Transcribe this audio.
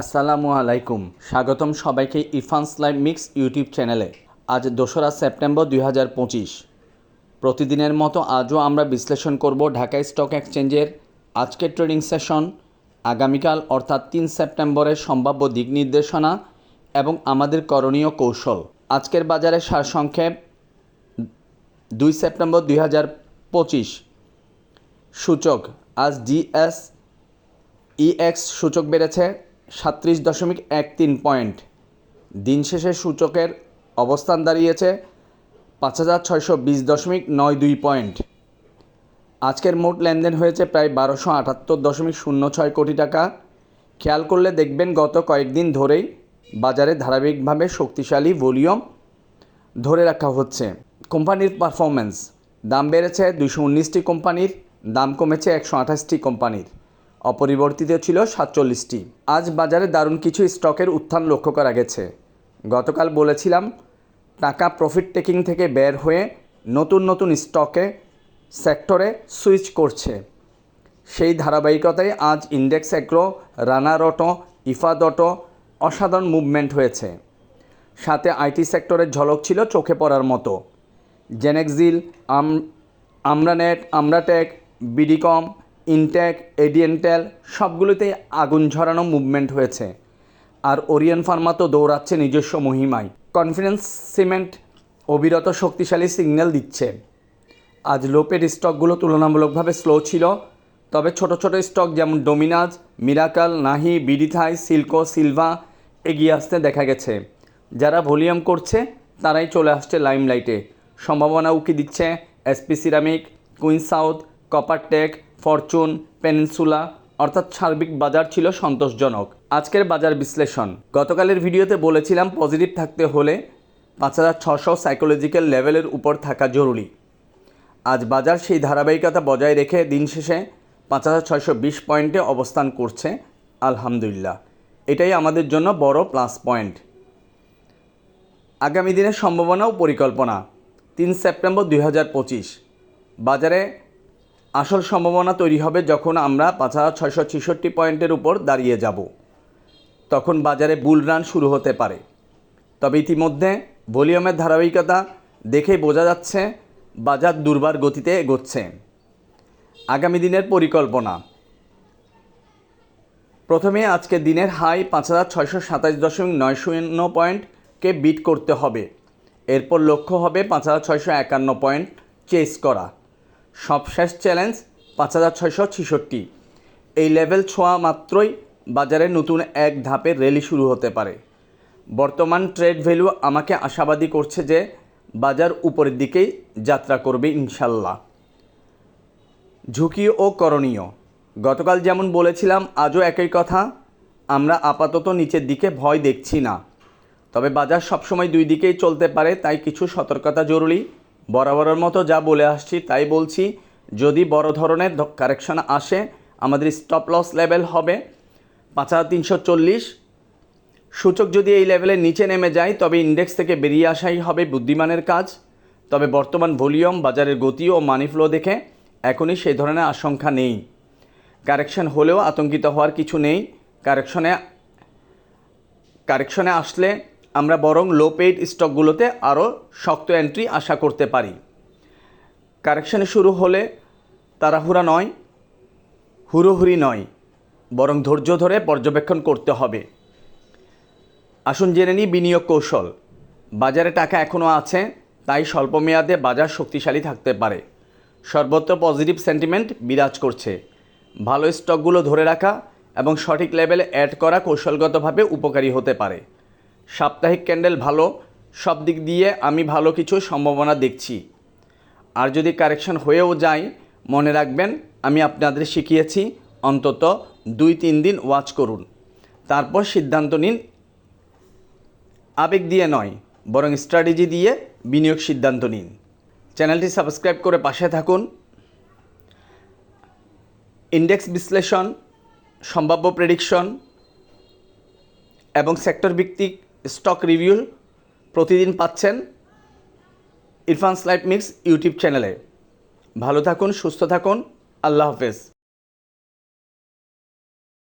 আসসালামু আলাইকুম। স্বাগতম সবাইকে ইরফান্স লাইভ মিক্স ইউটিউব চ্যানেলে। আজ দোসরা সেপ্টেম্বর দুই হাজার পঁচিশ। প্রতিদিনের মতো আজও আমরা বিশ্লেষণ করব ঢাকা স্টক এক্সচেঞ্জের আজকের ট্রেডিং সেশন, আগামীকাল অর্থাৎ তিন সেপ্টেম্বরের সম্ভাব্য দিক নির্দেশনা এবং আমাদের করণীয় কৌশল। আজকের বাজারে সারসংক্ষেপ দুই সেপ্টেম্বর দুই হাজার পঁচিশ। সূচক, আজ ডিএস ইএক্স সূচক বেড়েছে। সাত্রিশ দশমিক এক তিন পয়েন্ট। দিন শেষে সূচকের অবস্থান দাঁড়িয়েছে পাঁচ হাজার ছয়শো বিশ দশমিক নয় দুই পয়েন্ট। আজকের মোট লেনদেন হয়েছে প্রায় বারোশো আটাত্তর দশমিক শূন্য ছয় কোটি টাকা। খেয়াল করলে দেখবেন গত কয়েকদিন ধরেই বাজারে ধারাবাহিকভাবে শক্তিশালী ভলিউম ধরে রাখা হচ্ছে। কোম্পানির পারফরমেন্স দাম বেড়েছে দুশো উনিশটি কোম্পানির, দাম কমেছে একশো আঠাশটি কোম্পানির। অপরিবর্তিত ছিল সাতচল্লিশটি। আজ বাজারে দারুণ কিছু স্টকের উত্থান লক্ষ্য করা গেছে। গতকাল বলেছিলাম, টাকা প্রফিট টেকিং থেকে বের হয়ে নতুন নতুন স্টকে, সেক্টরে সুইচ করছে। সেই ধারাবাহিকতায় আজ index agro runner auto Ifad auto অসাধারণ মুভমেন্ট হয়েছে। সাথে আইটি সেক্টরের ঝলক ছিল চোখে পড়ার মতো। জেনেক্সিল আম আমরানেট, আমরাটেক, বিডিকম ইনটেক এডিয়েন্টেল সবগুলোতেই আগুন ঝরানো মুভমেন্ট হয়েছে। আর ওরিয়ন ফার্মা তো দৌড়াচ্ছে নিজস্ব মহিমায়। কনফিডেন্স সিমেন্ট অবিরত শক্তিশালী সিগন্যাল দিচ্ছে। আজ লোপের স্টকগুলো তুলনামূলকভাবে স্লো ছিল, তবে ছোট ছোট স্টক যেমন ডোমিনাজ মিরাকাল নাহি বিডিথাই সিল্কো সিলভা এগিয়ে আসতে দেখা গেছে। যারা ভলিউম করছে, তারাই চলে আসছে লাইমলাইটে সম্ভাবনা উকি দিচ্ছে SP Ceramic Queen South Coppertech Fortune, Peninsula, অর্থাৎ সার্বিক বাজার ছিল সন্তোষজনক। আজকের বাজার বিশ্লেষণ। গতকালের ভিডিওতে বলেছিলাম পজিটিভ থাকতে হলে পাঁচ হাজার ছশো সাইকোলজিক্যাল লেভেলের উপর থাকা জরুরি। আজ বাজার সেই ধারাবাহিকতা বজায় রেখে দিন শেষে পাঁচ হাজার ছয়শো বিশ পয়েন্টে অবস্থান করছে, আলহামদুলিল্লাহ। এটাই আমাদের জন্য বড় প্লাস পয়েন্ট আগামী দিনের সম্ভাবনা ও পরিকল্পনা। তিন সেপ্টেম্বর দুই হাজার পঁচিশ। বাজারে আসল সম্ভাবনা তৈরি হবে যখন আমরা পাঁচ হাজার ছয়শো ছেষট্টি পয়েন্টের উপর দাঁড়িয়ে যাব। তখন বাজারে বুল রান শুরু হতে পারে। তবে ইতিমধ্যে ভলিউমের ধারাবাহিকতা দেখে বোঝা যাচ্ছে বাজার দুর্বার গতিতে এগোচ্ছে। আগামী দিনের পরিকল্পনা। প্রথমে আজকে দিনের হাই পাঁচ হাজার ছয়শো সাতাশ দশমিক নয় শূন্য পয়েন্টকে বিট করতে হবে। এরপর লক্ষ্য হবে পাঁচ হাজার ছয়শো একান্ন পয়েন্ট চেস করা। সবশেষ চ্যালেঞ্জ পাঁচ হাজার ছয়শো ছেষট্টি। এই লেভেল ছোঁয়া মাত্রই বাজারে নতুন এক ধাপের র্যালি শুরু হতে পারে। বর্তমান ট্রেড ভ্যালু আমাকে আশাবাদী করছে যে বাজার উপরের দিকেই যাত্রা করবে ইনশাল্লাহ। ঝুঁকি ও করণীয়। গতকাল যেমন বলেছিলাম, আজও একই কথা। আমরা আপাতত নিচের দিকে ভয় দেখছি না। তবে বাজার সবসময় দুই দিকেই চলতে পারে, তাই কিছু সতর্কতা জরুরি। বরাবরের মতো যা বলে আসছি, তাই বলছি, যদি বড় ধরনের কারেকশন আসে, আমাদের স্টপ লস লেভেল হবে পাঁচ হাজার তিনশো চল্লিশ। সূচক যদি এই লেভেলের নিচে নেমে যায়, তবে ইন্ডেক্স থেকে বেরিয়ে আসাই হবে বুদ্ধিমানের কাজ। তবে বর্তমান ভলিউম বাজারের গতি ও মানি ফ্লো দেখে এখনই সেই ধরনের আশঙ্কা নেই। কারেকশন হলেও আতঙ্কিত হওয়ার কিছু নেই। কারেকশনে কারেকশনে আসলে আমরা বরং লো পেইড স্টকগুলোতে আরও শক্ত এন্ট্রি আশা করতে পারি। কারেকশনে শুরু হলে তাড়াহুড়া নয়, হুড়োহুড়ি নয়, বরং ধৈর্য ধরে পর্যবেক্ষণ করতে হবে। আসুন জেনে নিই বিনিয়োগ কৌশল। বাজারে টাকা এখনও আছে, তাই স্বল্প মেয়াদে বাজার শক্তিশালী থাকতে পারে। সর্বত্র পজিটিভ সেন্টিমেন্ট বিরাজ করছে। ভালো স্টকগুলো ধরে রাখা এবং সঠিক লেভেলে অ্যাড করা কৌশলগতভাবে উপকারী হতে পারে। সাপ্তাহিক ক্যান্ডেল ভালো, সব দিক দিয়ে আমি ভালো কিছু সম্ভাবনা দেখছি। আর যদি কারেকশন হয়েও যায়, মনে রাখবেন আমি আপনাদের শিখিয়েছি, অন্তত দুই তিন দিন ওয়াচ করুন। তারপর সিদ্ধান্ত নিন, আবেগ দিয়ে নয়, বরং স্ট্র্যাটেজি দিয়ে বিনিয়োগ সিদ্ধান্ত নিন। চ্যানেলটি সাবস্ক্রাইব করে পাশে থাকুন। ইন্ডেক্স বিশ্লেষণ, সম্ভাব্য প্রেডিকশন এবং সেক্টর ভিত্তিক স্টক রিভিউ প্রতিদিন পাচ্ছেন ইরফান্স লাইফ মিক্স ইউটিউব চ্যানেলে। ভালো থাকুন, সুস্থ থাকুন, আল্লাহ হাফেজ।